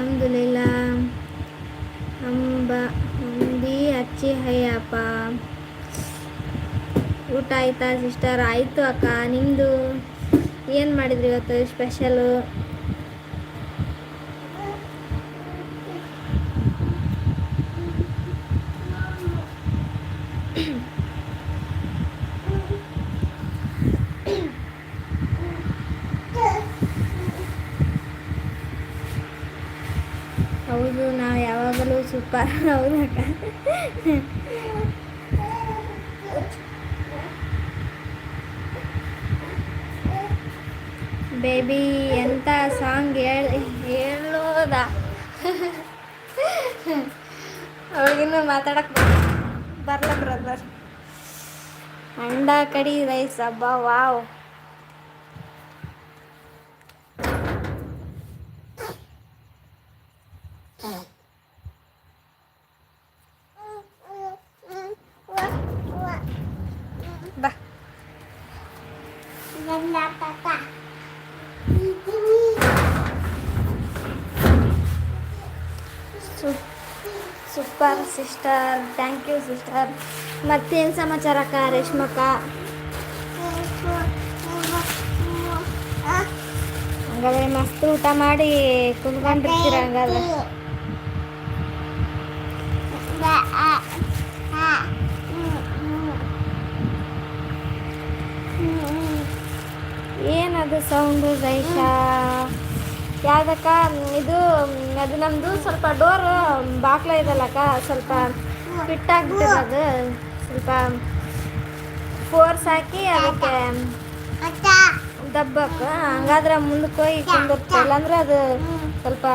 ಅಲ್ಹಮ್ದುಲಿಲ್ಲ ಅಂಬ ಅಂಬಿ ಹಚ್ಚಿ ಹಯ್ಯಪ್ಪ ಊಟ ಆಯ್ತಾ, ಸಿಸ್ಟರ್? ಆಯಿತು ಅಕ್ಕ ನಿಮ್ಮದು ಏನು ಮಾಡಿದ್ರಿ ಇವತ್ತು ಸ್ಪೆಷಲು ಹೌದು, ನಾವು ಯಾವಾಗಲೂ ಸೂಪರ್ ಹೌದಕ್ಕ ಬೇಬಿ ಎಂತ ಸಾಂಗ್ ಹೇಳಿ, ಹೇಳೋದ? ಅವಳಿಗಿನ್ನೂ ಮಾತಾಡಕ್ ಬರಲ್ಲ ಬ್ರದರ್ ಅಂಡ ಕಡಿ ರೈಸ್ ಹಬ್ಬ wow super sister. Thank you sister. ಮತ್ತೇನು ಸಮಾಚಾರ ಅಕ್ಕ ರೇಷ್ಮಕ್ಕ? ಹಂಗಾದ್ರೆ ಮಸ್ತ್ ಊಟ ಮಾಡಿ ಕುಂದ್ಕೊಂಡಿರ್ತೀರ ಹಂಗಾದ್ರೆ? ಏನದು ಸೌಂಡು ಜೈಶಾ ಯಾವ್ದಕ್ಕ? ಇದು, ಅದು ನಮ್ಮದು ಸ್ವಲ್ಪ ಡೋರ್ ಬಾಕ್ಲ ಇದಲ್ಲಕ್ಕ ಸ್ವಲ್ಪ ಫಿಟ್ಟಾಗ್ಬಿಟ್ಟಿದೆ ಅದು ಸ್ವಲ್ಪ ಫೋರ್ಸ್ ಹಾಕಿ ಅದಕ್ಕೆ ದಬ್ಬಕ್ಕ. ಹಂಗಾದ್ರೆ ಮುಂದಕ್ಕೆ ಹೋಗಿ ಕುಂದಿರುತ್ತೆ ಇಲ್ಲಾಂದ್ರೆ ಅದು ಸ್ವಲ್ಪ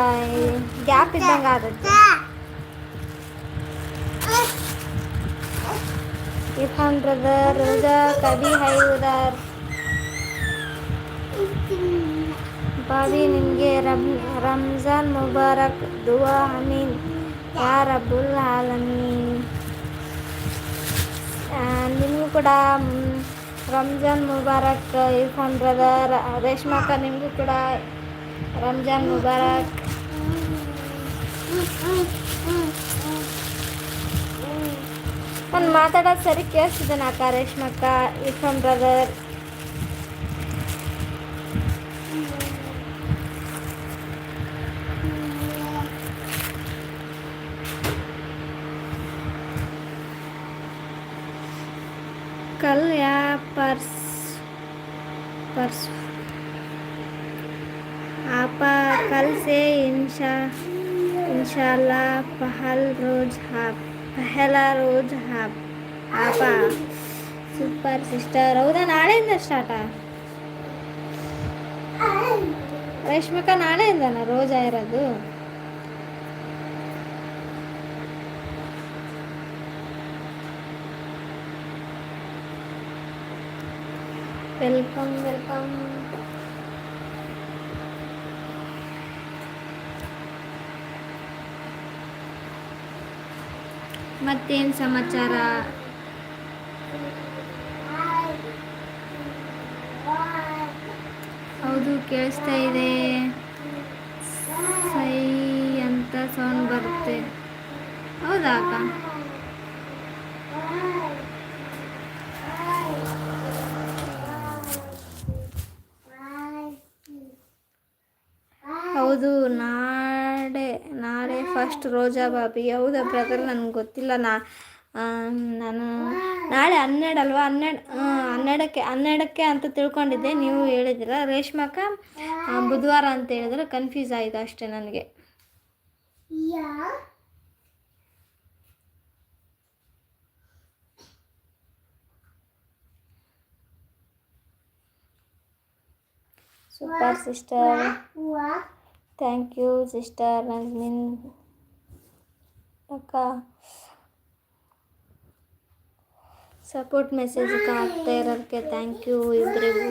ಗ್ಯಾಪ್ ಇದ್ದಂಗೆ ಆಗುತ್ತೆ. ಇರ್ಫಾನ್ ಬ್ರದರ್ ರೋಜಾ ಕಬಿ ಹೈ ಉದಾರ್ ರಮ್ ರಂಜಾನ್ ಮುಬಾರಕ್ ದುವಾ ಅಮೀನ್ ಯಾ ರಬ್ಬುಲ್ ಆಲಮೀನ್ ನಿಮಗೂ ಕೂಡ ರಂಜಾನ್ ಮುಬಾರಕ್ ಇರ್ಫಾನ್ ಬ್ರದರ್ ರೇಷ್ಮಕ್ಕ ನಿಮಗೂ ಕೂಡ ರಂಜಾನ್ ಮುಬಾರಕ್ ನಾನು ಮಾತಾಡೋದು ಸರಿ ಕೇಳಿಸ್ತಿದ್ದೇನೆ ಅಕ್ಕ ರೇಷ್ಮಕ್ಕ ಇರ್ಫಾನ್ ಬ್ರದರ್ कल या परस परस आप कल से इंशा इंशाल्लाह पहल रोज हाप पहला रोज हाप ಆಪ ಸೂಪರ್ ಸಿಸ್ಟರ್ ಹೌದಾ ನಾಳೆಯಿಂದ ಸ್ಟಾರ್ಟಾ ರೇಷ್ಮಕ ನಾಳೆಯಿಂದನಾ ರೋಜಾ ಇರೋದು ವೆಲ್ಕಮ್ ವೆಲ್ಕಮ್ ಮತ್ತೇನು ಸಮಾಚಾರ? ಹೌದು ಕೇಳಿಸ್ತಾ ಇದೆ. ಸೈ ಅಂತ ಸೌಂಡ್ ಬರುತ್ತೆ. ಹೌದಾ ಅಕ್ಕ? ಹೌದು ನಾಳೆ ನಾಳೆ ಫಸ್ಟ್ ರೋಜಾ ಬಾಬಿ. ಹೌದಾ ಬ್ರದರ್ ನನಗೆ ಗೊತ್ತಿಲ್ಲ. ನಾ ನಾನು ನಾಳೆ ಹನ್ನೆರಡು ಅಲ್ವಾ? ಹನ್ನೆರಡು ಹನ್ನೆರಡಕ್ಕೆ ಹನ್ನೆರಡಕ್ಕೆ ಅಂತ ತಿಳ್ಕೊಂಡಿದ್ದೆ. ನೀವು ಹೇಳಿದಿರ ರೇಷ್ಮಕ್ಕ ಬುಧವಾರ ಅಂತ ಹೇಳಿದ್ರೆ ಕನ್ಫ್ಯೂಸ್ ಆಯಿತು ಅಷ್ಟೇ ನನಗೆ. Super sister thank you sister Najmin ಅಕ್ಕ ಸಪೋರ್ಟ್ ಮೆಸೇಜ್ ಆಗ್ತಾ ಇರೋದಕ್ಕೆ ಥ್ಯಾಂಕ್ ಯು ಇಬ್ಬರಿಗೂ